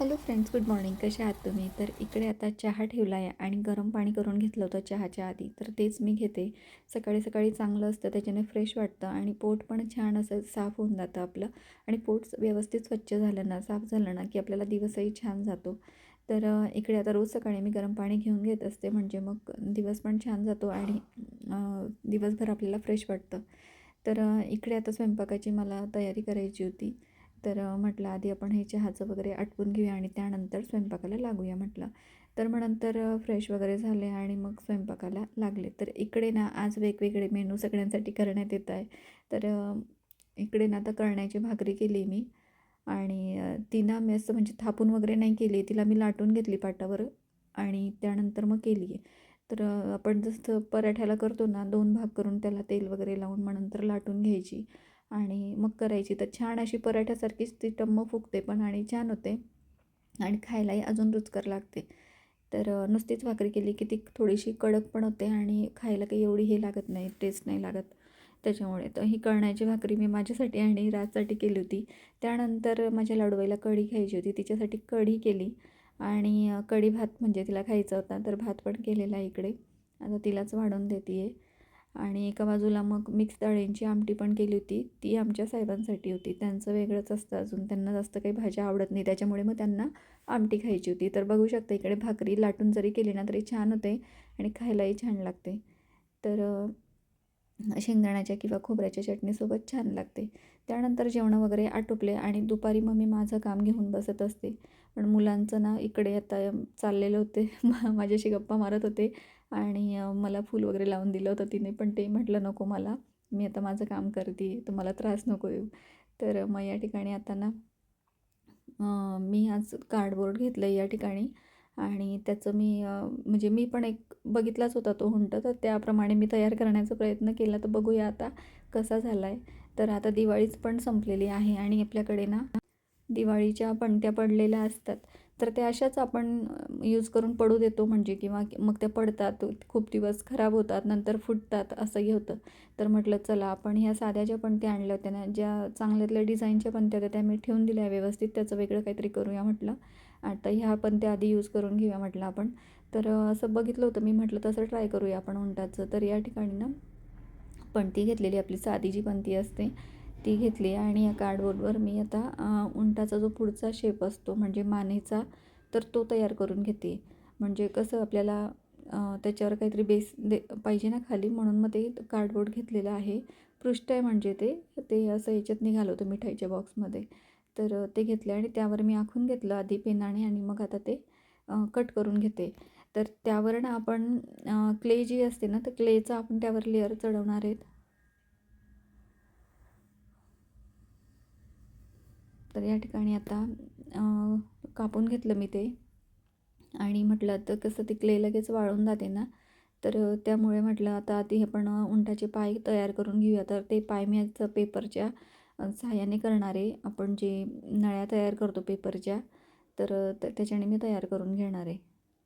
Hello friends good morning. कसे आहात तुम्ही? तर इकडे आता चहा ठेवला आहे आणि गरम पाणी करून घेतलं होतं चहाच्या आधी. तर तेच मी घेते. सकाळी सकाळी चांगलं असतं त्याच्याने फ्रेश वाटतं आणि पोट पण छान असं साफ होऊन जातं आपलं. आणि पोट व्यवस्थित स्वच्छ झालं ना साफ झालं ना की आपल्याला दिवसही छान जातो. तर इकडे आता रोज सकाळी मी गरम पाणी घेऊन घेत असते म्हणजे मग दिवस पण छान जातो आणि दिवसभर आपल्याला फ्रेश वाटतं. तर इकडे आता स्वयंपाकाची मला तयारी करायची होती. तर म्हटलं आधी आपण हे चहाचं वगैरे आटपून घेऊया आणि त्यानंतर स्वयंपाकाला लागूया म्हटलं. तर मग नंतर फ्रेश वगैरे झाले आणि मग स्वयंपाकाला लागले. तर इकडे ना आज वेगवेगळे मेनू सगळ्यांसाठी करण्यात येत आहे. तर इकडे ना आता करण्याची भाकरी केली मी आणि तिनं मी असं म्हणजे थापून वगैरे नाही केली. तिला मी लाटून घेतली पाटावर आणि त्यानंतर मग केली आहे. तर आपण जसं पराठ्याला करतो ना दोन भाग करून त्याला तेल वगैरे लावून मग नंतर लाटून घ्यायची. आणि मग करायची. तर छान अशी पराठ्यासारखीच ती टम्म फुगते पण आणि छान होते. आणि खायलाही अजून रुचकर लागते. तर नुसतीच भाकरी केली की ती थोडीशी कडक पण होते आणि खायला काही एवढी हे लागत नाही टेस्ट नाही लागत. त्याच्यामुळे तर ही कळण्याची भाकरी मी माझ्यासाठी आणि राजसाठी केली होती. त्यानंतर माझ्या लाडूबाईला कढी खायची होती. तिच्यासाठी कढी केली. आणि कढी भात म्हणजे तिला खायचा होता. तर भात पण केलेला आहे इकडे. आता तिलाच वाढून देते आहे आणि एका बाजूला मग मिक्स डाळींची आमटी पण केली होती. ती आमच्या साहेबांसाठी होती. त्यांचं वेगळंच असतं अजून. त्यांना जास्त काही भाज्या आवडत नाही. त्याच्यामुळे मग त्यांना आमटी खायची होती. तर बघू शकता इकडे भाकरी लाटून जरी केली ना तरी छान होते आणि खायलाही छान लागते. तर शेंगदाण्याच्या किंवा खोबऱ्याच्या चटणीसोबत छान लागते. त्यानंतर जेवणं वगैरे आटोपले आणि दुपारी मग मी माझं काम घेऊन बसत असते. पण मुलांचं ना इकडे आता चाललेले होते. माझ्याशी गप्पा मारत होते. आणि मला फूल वगैरे लावून दिलं होतं तिने पण ते म्हटलं नको मला मी आता माझं काम करते तुम्हाला त्रास नको येऊ तर मग या ठिकाणी आता ना मी आज कार्डबोर्ड घेतलं आहे या ठिकाणी आणि त्याचं मी म्हणजे मी पण एक बघितलाच होता तो हुंट तर त्याप्रमाणे मी तयार करण्याचा प्रयत्न केला. तर बघूया आता कसा झाला आहे तर आता दिवाळीच पण संपलेली आहे आणि आपल्याकडे ना दिवाळीच्या पणत्या पडलेल्या असतात. तर त्या अशाच आपण यूज करून पडू देतो म्हणजे किंवा मग त्या पडतात खूप दिवस खराब होतात नंतर फुटतात असंही होतं. तर म्हटलं चला आपण ह्या साध्या ज्या पण त्या आणल्या होत्या ना ज्या चांगल्यातल्या डिझाईनच्या पण त्या त्या मी ठेवून दिल्या व्यवस्थित त्याचं वेगळं काहीतरी करूया म्हटलं. आता ह्या पण त्या आधी यूज करून घेऊया म्हटलं आपण. तर असं बघितलं होतं मी म्हटलं तसं ट्राय करूया आपण उंटाचं. तर या ठिकाणी ना पणती घेतलेली आपली साधी जी पणती असते ती घेतली आणि या कार्डबोर्डवर मी आता उंटाचा जो पुढचा शेप असतो म्हणजे मानेचा तर तो तयार करून घेते. म्हणजे कसं आपल्याला त्याच्यावर काहीतरी बेस दे पाहिजे ना खाली म्हणून मग ते कार्डबोर्ड घेतलेलं आहे. पृष्ठ आहे म्हणजे ते ते असं याच्यात निघालं होतं मिठाईच्या बॉक्समध्ये तर ते घेतले आणि त्यावर मी आखून घेतलं आधी पेनाने आणि मग आता ते कट करून घेते. तर त्यावर ना आपण क्ले जी असते ना तर क्लेचा आपण त्यावर लेअर चढवणार आहेत. तर या ठिकाणी आता कापून घेतलं मी ते. आणि म्हटलं तर कसं ते क्ले लगेच वाळून जाते ना तर त्यामुळे म्हटलं आता आधी आपण उंटाचे पाय तयार करून घेऊया. तर ते पाय मी आज पेपरच्या सहाय्याने करणार आहे. आपण जे नळ्या तयार करतो पेपरच्या तर त- त्याच्याने मी तयार करून घेणार आहे.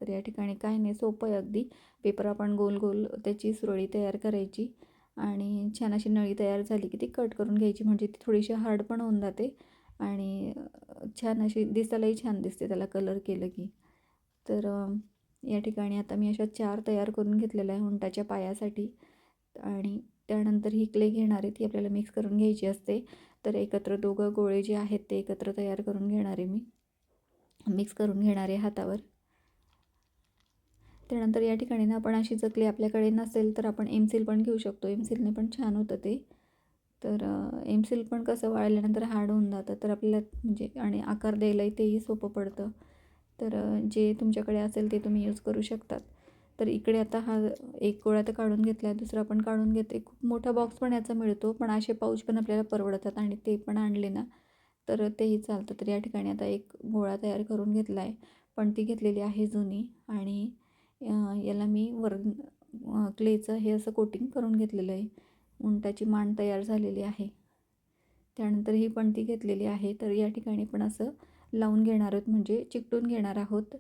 तर या ठिकाणी काय नाही सोपं आहे अगदी. पेपर आपण गोल गोल त्याची सुरळी तयार करायची आणि छान अशी नळी तयार झाली की ती कट करून घ्यायची. म्हणजे ती थोडीशी हार्ड पण होऊन जाते. आणि छान अशी दिसायलाही छान दिसते त्याला कलर केलं की. तर या ठिकाणी आता मी अशा चार तयार करून घेतलेल्या आहे उंटाच्या पायासाठी. आणि त्यानंतर ही क्ले घेणार आहे ती आपल्याला मिक्स करून घ्यायची असते. तर एकत्र दोघं गोळे जे आहेत ते एकत्र तयार करून घेणार आहे मी. मिक्स करून घेणार आहे हातावर. त्यानंतर या ठिकाणी ना आपण अशी जर क्ले आपल्याकडे नसेल तर आपण एमसील पण घेऊ शकतो. एमसीलने पण छान होतं ते. तर एम सील पण कसं वाळल्यानंतर हार्ड होऊन जातं. तर आपल्याला म्हणजे आणि आकार द्यायलाही तेही सोपं पडतं. तर जे तुमच्याकडे असेल ते तुम्ही यूज करू शकतात. तर इकडे आता हा एक गोळा तर काढून घेतला आहे दुसरा पण काढून घेते. खूप मोठा बॉक्स पण याचा मिळतो पण असे पाऊच पण आपल्याला परवडतात आणि ते पण आणले ना तर तेही चालतं. तर या ठिकाणी आता एक गोळा तयार करून घेतला आहे पण ती घेतलेली आहे जुनी आणि याला मी वर क्लेचं हे असं कोटिंग करून घेतलेलं आहे. उंटाची मान तयार झालेली आहे. त्यानंतर ही पणती घेतलेली आहे. तर या ठिकाणी पण असं लावून घेणार आहोत. म्हणजे चिकटून घेणार आहोत.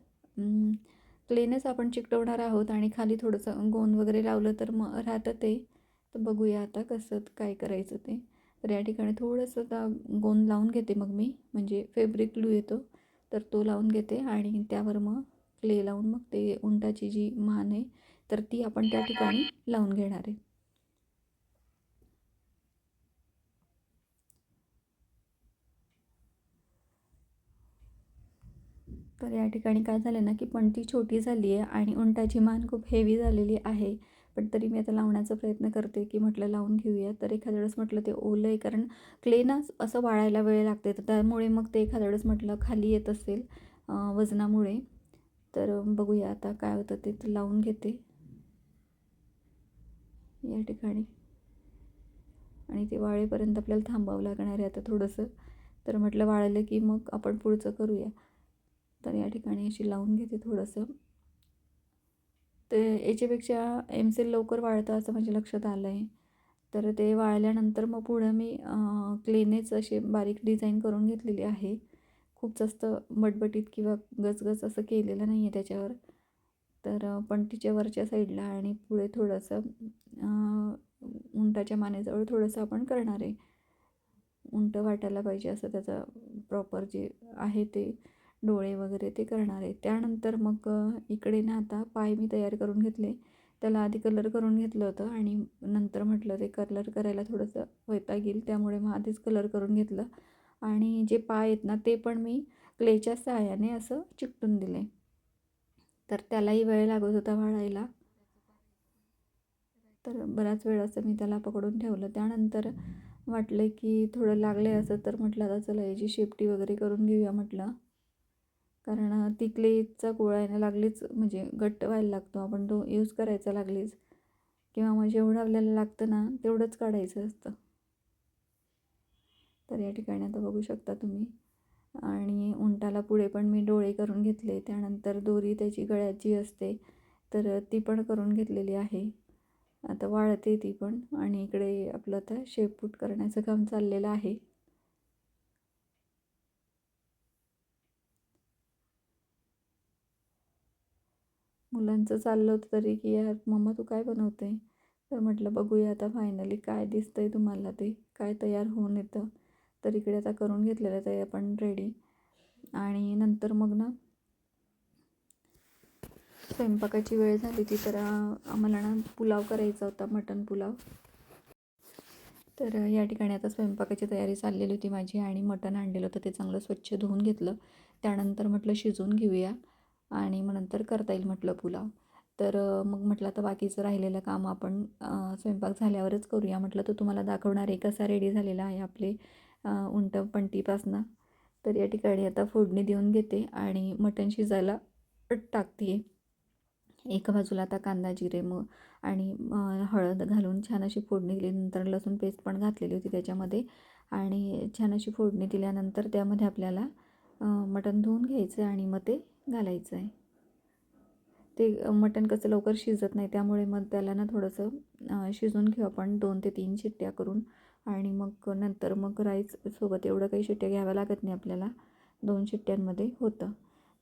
क्लेनच आपण चिकटवणार आहोत आणि खाली थोडंसं गोंद वगैरे लावलं तर मग राहतं ते. तर बघूया आता कसं काय करायचं ते. तर या ठिकाणी थोडंसं आता गोंद लावून घेते मग मी. म्हणजे फेब्रिक ग्लू येतो. तर तो लावून घेते आणि त्यावर मग क्ले लावून मग ते उंटाची जी मान आहे तर ती आपण त्या ठिकाणी लावून घेणार आहे. तर या ठिकाणी काय झालं ना की पणती छोटी झाली आहे आणि उंटाची मान खूप हेवी झालेली आहे. पण तरी मी आता लावण्याचा प्रयत्न करते की म्हटलं लावून घेऊया. तर एखाद्या वेळेस म्हटलं ते ओलं आहे कारण क्लेना असं वाळायला वेळ लागते. तर त्यामुळे मग ते एखाद्या वेळेस म्हटलं खाली येत असेल वजनामुळे. तर बघूया आता काय होतं ते तर लावून घेते. या ठिकाणी. आणि ते वाळेपर्यंत आपल्याला थांबावं लागणार आहे आता थोडंसं. तर म्हटलं वाळलं की मग आपण पुढचं करूया. तर या ठिकाणी अशी लावून घेते थोडंसं. ते याच्यापेक्षा एम सेल लवकर वाळतं असं माझ्या लक्षात आलं आहे तर ते वाळल्यानंतर मग पुढं मी क्लेनेच असे बारीक डिझाईन करून घेतलेली आहे. खूप जास्त बटबटीत किंवा गचगच असं केलेलं नाही आहे त्याच्यावर. तर पणतीच्या वरच्या साईडला आणि पुढे थोडंसं उंटाच्या मानेजवळ थोडंसं आपण करणार आहे. उंट वाटायला पाहिजे असं त्याचं प्रॉपर जे आहे ते. डोळे वगैरे ते करणार आहे. त्यानंतर मग इकडे ना आता पाय मी तयार करून घेतले. त्याला आधी कलर करून घेतलं होतं आणि नंतर म्हटलं ते कलर करायला थोडंसं वैताग येईल त्यामुळे मग आधीच कलर करून घेतलं. आणि जे पाय आहेत ना ते पण मी क्लेच्या सहाय्याने असं चिकटून दिले. तर त्यालाही वेळ लागत होता वाळायला तर बराच वेळ असं मी त्याला पकडून ठेवलं. त्यानंतर वाटलं की थोडं लागलं आहे असं तर म्हटलं आता चला याची शेपटी वगैरे करून घेऊया म्हटलं. कारण ती क्लेचा गोळा येणं लागलीच म्हणजे घट्ट व्हायला लागतो. आपण तो यूज करायचा लागलीच. किंवा मग जेवढं आपल्याला लागतं ना तेवढंच काढायचं असतं. तर या ठिकाणी आता बघू शकता तुम्ही. आणि उंटाला पुढे पण मी डोळे करून घेतले. त्यानंतर दोरी त्याची गळ्याची असते. तर ती पण करून घेतलेली आहे. आता वाळते ती पण. आणि इकडे आपलं आता शेपूट करण्याचं काम चाललेलं आहे. मुलांचं चाललं होतं तरी की यार मम्मा तू काय बनवते? तर म्हटलं बघूया आता फायनली काय दिसतं आहे तुम्हाला ते काय तयार होऊन येतं. तर इकडे आता करून घेतलेलं आहे आपण रेडी आणि नंतर मग ना स्वयंपाकाची वेळ झाली ती तर आम्हाला ना पुलाव करायचा होता मटन पुलाव. तर या ठिकाणी आता स्वयंपाकाची तयारी चाललेली होती माझी आणि मटण आणलेलं होतं ते चांगलं स्वच्छ धुवून घेतलं. त्यानंतर म्हटलं शिजवून घेऊया. आणि मग नंतर करता येईल म्हटलं पुलाव. तर मग म्हटलं आता बाकीचं राहिलेलं काम आपण स्वयंपाक झाल्यावरच करूया. म्हटलं तर तुम्हाला दाखवणार आहे कसा रेडी झालेला आहे आपले उंट पंटीपासनं तर या ठिकाणी आता फोडणी देऊन घेते आणि मटण शिजायला टाकते. एका बाजूला आता कांदा जिरे मग आणि हळद घालून छान अशी फोडणी दिली. नंतर लसूण पेस्ट पण घातलेली होती त्याच्यामध्ये. आणि छान अशी फोडणी दिल्यानंतर त्यामध्ये आपल्याला मटण धुवून घ्यायचं आणि मग ते घालायचं आहे. ते मटण कसं लवकर शिजत नाही त्यामुळे मग त्याला ना थोडंसं शिजून घेऊ आपण दोन ते तीन शिट्ट्या करून. आणि मग नंतर मग राईस सोबत एवढं काही शिट्ट्या घ्याव्या लागत नाही आपल्याला. दोन शिट्ट्यांमध्ये होतं.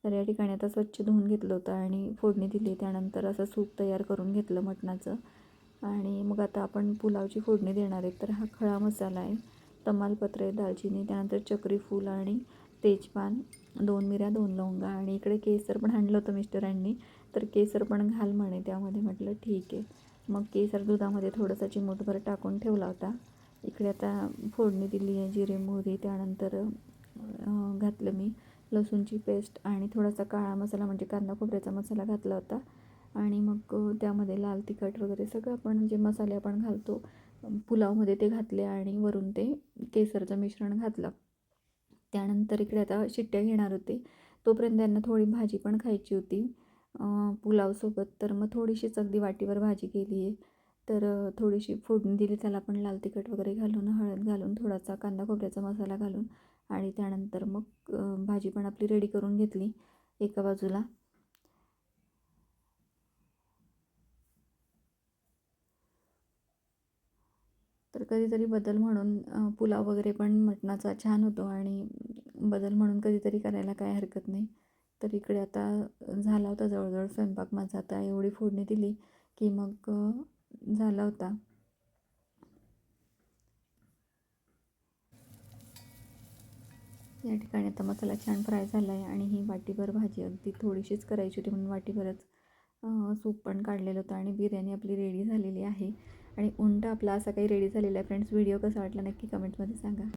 तर या ठिकाणी आता स्वच्छ धुवून घेतलं होतं आणि फोडणी दिली. त्यानंतर असं सूप तयार करून घेतलं मटणाचं. आणि मग आता आपण पुलावची फोडणी देणार आहे. तर हा खळा मसाला आहे. तमालपत्र आहे दालचिनी त्यानंतर चक्री फूल आणि तेजपान दोन मिऱ्या दोन लवंगा आणि इकडे केसर पण आणलं होतं मिस्टरांनी तर केसर पण घाल म्हणे त्यामध्ये. म्हटलं ठीक आहे. मग केसर दुधामध्ये थोडंसं चिमूटभर टाकून ठेवला होता. इकडे आता फोडणी दिली आहे जिरे मोहरी त्यानंतर घातलं मी लसूणची पेस्ट आणि थोडासा काळा मसाला म्हणजे कांदा खोबऱ्याचा मसाला घातला होता. आणि मग त्यामध्ये लाल तिखट वगैरे सगळं आपण जे मसाले आपण घालतो पुलावमध्ये ते घातले आणि वरून ते केसरचं मिश्रण घातलं. त्यानंतर इकडे आता शिट्ट्या घेणार होते. तोपर्यंत त्यांना थोडी भाजी पण खायची होती. पुलावसोबत. तर मग थोडीशीच अगदी वाटीवर भाजी केली आहे. तर थोडीशी फोडणी दिली. त्याला पण लाल तिखट वगैरे घालून हळद घालून थोडासा कांदा खोबऱ्याचा मसाला घालून आणि त्यानंतर मग भाजी पण आपली रेडी करून घेतली एका बाजूला. तर कधीतरी बदल म्हणून पुलाव वगैरे पण मटणाचा छान होतो आणि बदल म्हणून कधीतरी करायला काय हरकत नाही. तर इकडे आता झाला होता जवळजवळ स्वयंपाक माझा. आता एवढी फोडणी दिली की मग झाला होता. या ठिकाणी आता मसाला छान फ्राय झाला आहे आणि ही वाटीभर भाजी अगदी थोडीशीच करायची होती म्हणून वाटीभरच सूप पण काढलेलं होतं आणि बिर्याणी आपली रेडी झालेली आहे. आणि उंट आपला असा काही रेडी झालेला आहे. फ्रेंड्स व्हिडिओ कसा वाटला नक्की कमेंटमध्ये सांगा.